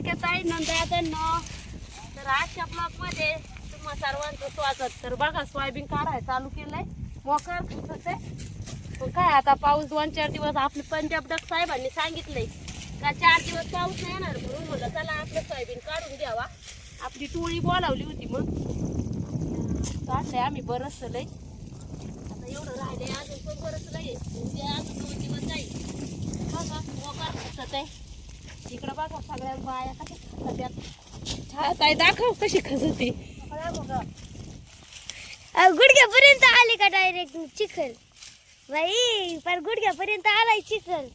लाडक्या ताई न. तर आजच्या ब्लॉगमध्ये तुम्हा सर्वांचं स्वागत. तर बघा सोयाबीन काढाय चालू केलंय. मोकर आहे. पण काय आता पाऊस दोन चार दिवस आपले पंजाब डक साहेबांनी सांगितलंय. का चार दिवस पाऊस नाही येणार म्हणून म्हणलं चला आपलं सोयाबीन काढून घ्यावा आपली टोळी बोलावली होती मग. काढलंय आम्ही बरंच लय. आता एवढं राहिलंय अजून पण बरंच लय म्हणजे अजून दोन दिवस जाईल. बघा मोकार खसत आहे. इकडं बघा सगळ्या बाया कशा खसत्यात छाया ताई दाखव कशी अ, गुडघ्यापर्यंत आले का डायरेक्ट चिखल? बाई पर गुडघ्यापर्यंत आलाय चिखल.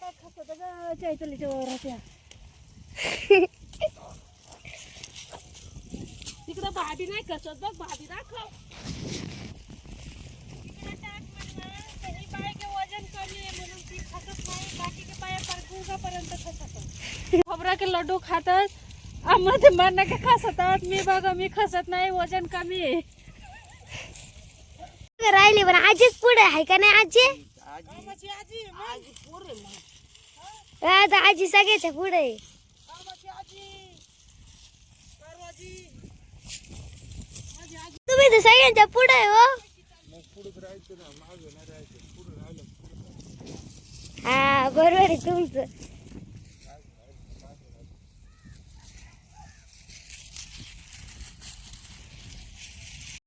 काय खसत ग चैतलीच्या वराच्या तिकडं भाभी नाही खसत बघ भाभी दाखव. खबरा के लड्डू खातात आम्हाला म्हणणं का खसतात. मी बघा मी खसत नाही वजन कमी आहे. राहिले पण आजीच पुढे आहे का नाही आजी? आता आजी सगळ्याच्या पुढे. तुम्ही तर सगळ्यांच्या पुढे हो हा बरोबर आहे तुमचं.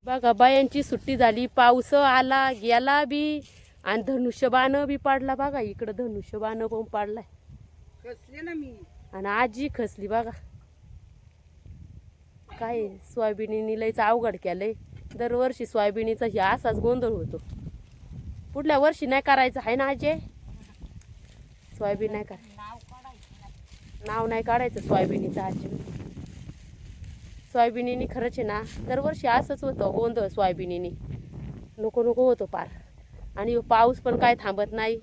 बघा बायांची सुट्टी झाली पाऊस आला गेला बी आणि धनुष्यबाण बी पाडला बघा इकडं धनुष्यबाण पण पाडलाय. कसले ना मी. आणि आजी खसली बघा. काय सोयाबीनी लयच अवघड केलंय. दरवर्षी सोयाबीनीचा हे असाच गोंधळ होतो. पुढल्या वर्षी नाही करायचं आहे ना आजे? सोयाबीन नाही करायचं. नाव नाही काढायचं सोयाबीनीचं आजी. सोयाबीनीनी खरंच आहे ना दरवर्षी असंच होतं गोंधळ सोयाबीनीनी. नको नको होतो पार. आणि पाऊस पण काय थांबत नाही.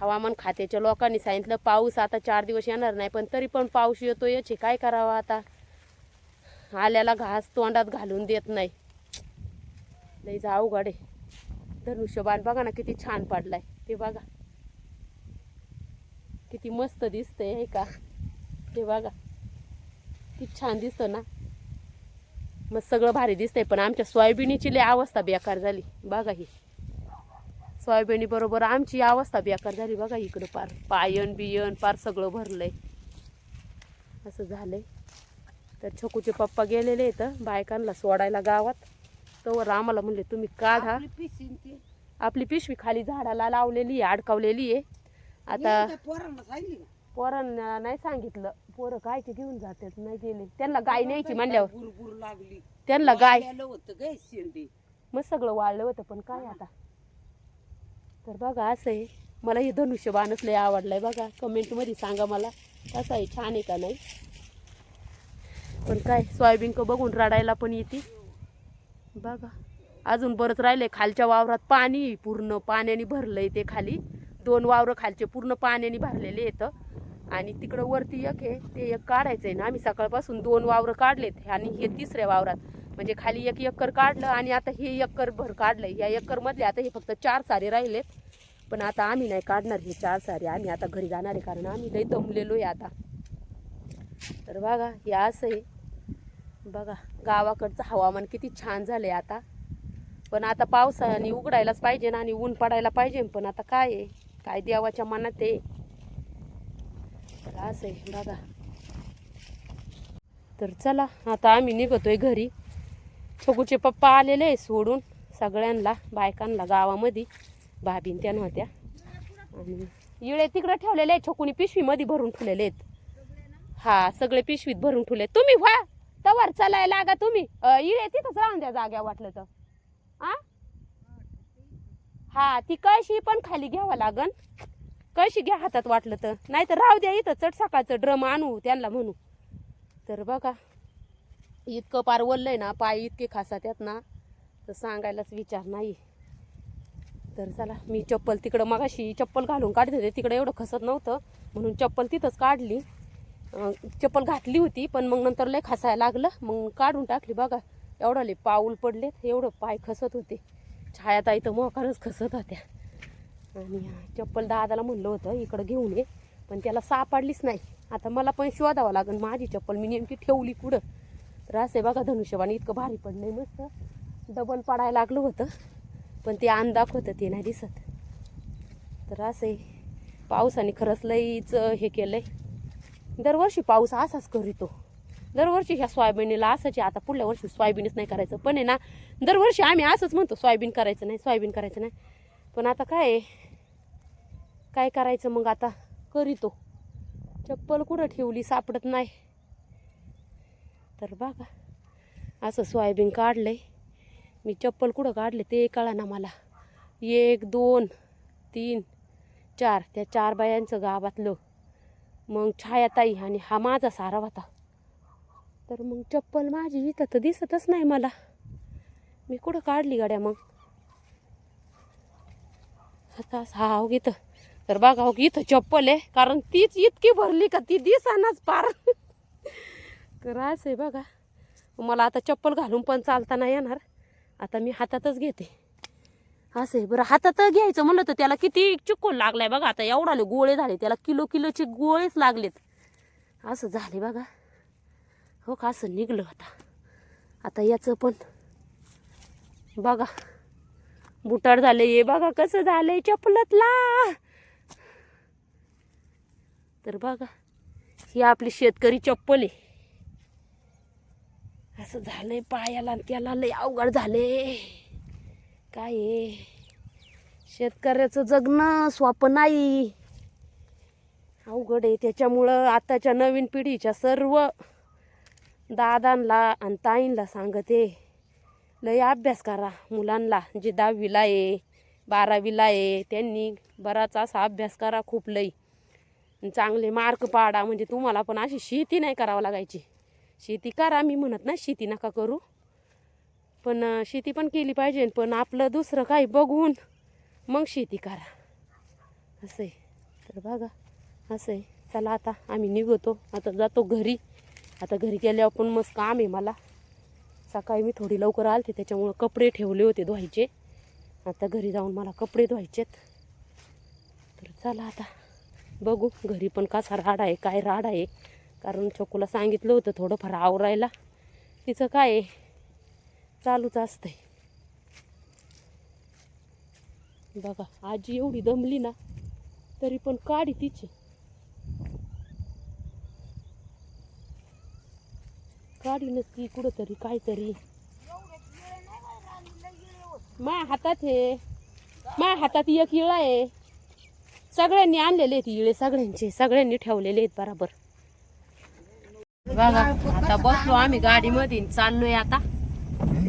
हवामान खात्याच्या लोकांनी सांगितलं पाऊस आता चार दिवस येणार नाही पण तरी पण पाऊस येतो याचे काय करावं आता? आल्याला घास तोंडात घालून देत नाही. लई जा अवघड आहे. धनुष्यबाण बघा ना किती छान पडलाय. ते बघा. किती मस्त दिसतंय हे का? ते बघा. किती छान दिसतं ना. मग सगळं भारी दिसतंय पण आमच्या सोयाबिनीची लई अवस्था बेकार झाली. बघा ही. सोयाबिनी बरोबर आमची अवस्था बेकार झाली बघा इकडं पार. पायन बियन पार सगळं भरलंय. असं झालंय. तर छकूचे पप्पा गेलेले आहेत बायकांना सोडायला गावात. तवर आम्हाला म्हणले तुम्ही काढा. आपली ते. पिशवी खाली झाडाला लावलेली आहे अडकावलेली आहे. आता पोरांना नाही सांगितलं. पोरं कायचे घेऊन जातात नाही गेले. त्यांना गाय न्यायची म्हणल्यावर. त्यांना गाय काय मग सगळं वाळलं होतं पण काय आता? तर बघा असं आहे. मला हे धनुष्यबाणच लय आवडलंय बघा. कमेंटमध्ये सांगा मला कसं आहे? छान आहे का नाही? पण काय सोयाबीन का बघून रडायला पण येते. बघा. अजून बरंच राहिले खालच्या वावरात पाणी पूर्ण पाण्याने भरलंय ते खाली. दोन वावरं खालचे पूर्ण पाण्याने भरलेले येतं आणि तिकडं वरती एक आहे ते एक काढायचं आहे ना. आम्ही सकाळपासून दोन वावरं काढलेत आणि हे तिसऱ्या वावरात. म्हणजे खाली एक एकर काढलं आणि आता हे एकर भर काढलंय. या एकरमधले आता हे फक्त चार सारे राहिलेत. पण आता आम्ही नाही काढणार हे चार सारे. आम्ही आता घरी जाणार आहे कारण आम्ही लई दमलेलो आहे आता. तर बघा हे असं आहे. बघा गावाकडचं हवामान किती छान झालं आहे आता. पण आता पावसाने उघडायलाच पाहिजे ना आणि ऊन पडायला पाहिजे पण आता काय आहे? काय देवाच्या मनात आहे? तर असं आहे बघा. तर चला आता आम्ही निघतोय घरी. छगूचे पप्पा आलेले आहे सोडून सगळ्यांना बायकांना गावामध्ये. भाभीन त्या नव्हत्या. आणि इळे तिकडे ठेवलेले आहेत छकुनी पिशवीमध्ये भरून ठेवलेले आहेत. हा सगळे पिशवीत भरून ठेवले तुम्ही व्हा! तवर चलाय लागा तुम्ही. इळे तिथंच राहून द्या जाग्या वाटलं तर. आ? हा ती कळशी पण खाली घ्यावं लागन. कळशी घ्या हातात वाटलं तर. नाही तर राहू द्या इथं चट सकाळचं ड्रम आणू त्यांना म्हणू. तर बघा इतकं पार ओललंय ना पाय इतके खासात आहेत ना तर सांगायलाच विचार नाही. तर चला मी चप्पल तिकडं मगाशी चप्पल घालून काढत होते तिकडं एवढं खसत नव्हतं. म्हणून चप्पल तिथंच काढली. चप्पल घातली होती पण मग नंतर लय खसायला लागलं. मग काढून टाकली बघा. एवढं लय पाऊल पडलेत एवढं पाय खसत होते. छायाताई तर मोकारच खसत होत्या. आणि चप्पल दादाला म्हणलं होतं इकडं घेऊन ये. पण त्याला सापडलीच नाही. आता मला पण शोधावं लागेल माझी चप्पल मी नेमकी ठेवली कुठं? तर असे बघा धनुष्यबाणी इतकं भारी पडलं आहे मस्त. डबल पडायला लागलं होतं पण ते अंदाक होतं ते नाही दिसत. तर असे पावसाने खरंच लईच हे केलं आहे दरवर्षी पाऊस असाच करीतो. दरवर्षी ह्या सोयाबीनला असायची आता पुढल्या वर्षी सोयाबीनच नाही करायचं. पण आहे ना दरवर्षी आम्ही असंच म्हणतो सोयाबीन करायचं नाही सोयाबीन करायचं नाही. पण आता काय आहे? काय करायचं मग आता? करीतो. चप्पल कुठं ठेवली? सापडत नाही. तर बघा असं सोयाबीन काढलंय. मी चप्पल कुठं काढले ते कळा ना मला. एक दोन तीन चार. त्या चार बायांचं गावातलं मग छायाताई आणि हा माझा सारा होता. तर मग चप्पल माझी इथं तर दिसतच नाही मला. मी कुठं काढली गाड्या मग? आता हा हो इथं. तर बघा हो इथं चप्पल आहे कारण तीच इतकी भरली का ती दिसानाच पार. तर असं आहे बघा. मला आता चप्पल घालून पण चालता नाही येणार. आता मी हातातच घेते. असं आहे बरं. हातात घ्यायचं म्हणलं तर त्याला किती चिकोल लागलाय बघा. आता एवढाले गोळे झाले त्याला किलो किलोचे गोळेच लागलेत. असं झाले बघा. हो का असं निघलं आता. आता याचं पण बघा. बुटार झाले हे बघा कसं झालंय चपलतला. तर बघा ही आपली शेतकरी चप्पल आहे. असं झालंय पायाला त्याला लय अवघड झाले काय आहे शेतकऱ्याचं जगणं स्वप्न नाही. अवघड आहे. त्याच्यामुळं आताच्या नवीन पिढीच्या सर्व दादांना आणि ताईंला सांगते लय अभ्यास करा मुलांना. जे दहावीला आहे बारावीला आहे त्यांनी बराच असा अभ्यास करा खूप लई. चांगले मार्क पाडा. म्हणजे तुम्हाला पण अशी शेती नाही करावं लागायची. शेती करा. मी म्हणत ना शेती नका करू. पण शेती पण केली पाहिजे पण आपलं दुसरं काही बघून मग शेती करा. असं आहे तर बघा असं आहे चला आता आम्ही निघतो. आता जातो घरी. आता घरी गेल्यावर पण मस्त काम आहे मला. सकाळी मी थोडी लवकर आलते त्याच्यामुळं कपडे ठेवले होते धुवायचे. आता घरी जाऊन मला कपडे धुवायचेत. तर चला आता. बघू घरी पण कसा राड आहे काय राड आहे. कारण छोकूला सांगितलं होतं थोडंफार आवरायला. तिचं काय आहे? चालूच असतंय. बघा आजी एवढी दमली ना तरी पण काढी तिची. काढी नसती कुठंतरी काहीतरी. माया हातात हे. माया हातात एक इळा आहे. सगळ्यांनी आणलेले आहेत इळे सगळ्यांचे. सगळ्यांनी ठेवलेले आहेत बरोबर. बघा आता बसलो आम्ही गाडीमध्ये चाललोय आता.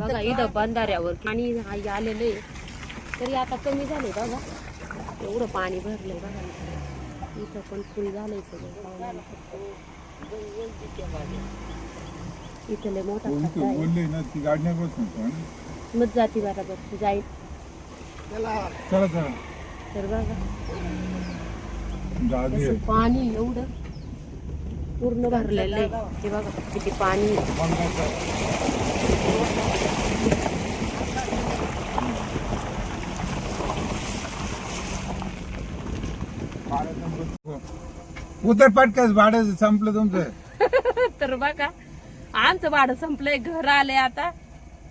बघा इथं बंधाऱ्यावर पाणी आलेलं आहे. तरी आता कमी झाले बघा. एवढं पाणी भरलंय बघा. इथं. पण फुल झालंय सगळं. इथं लय मोठा खड्डा आहे. बोलले ना ती बसून मग जाती बरोबर. जाईल. चला चला. तर बघा. पाणी एवढं. पूर्ण भरलेलं आहे. ते बघा किती पाणी. उतर पटकस भाड्याचं संपलं तुमचं? तर बघा आमचं भाडं संपलंय घर आले आता.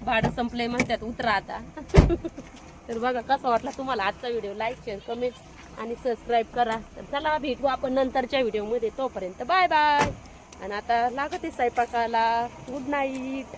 भाडं संपलंय म्हणतात उतरा आता. तर बघा कसा वाटला तुम्हाला आजचा व्हिडिओ? लाईक शेअर कमेंट आणि सबस्क्राईब करा. तर चला भेटू आपण नंतरच्या व्हिडिओमध्ये तोपर्यंत बाय बाय आणि आता लागत आहे स्वयंपाकाला. Good night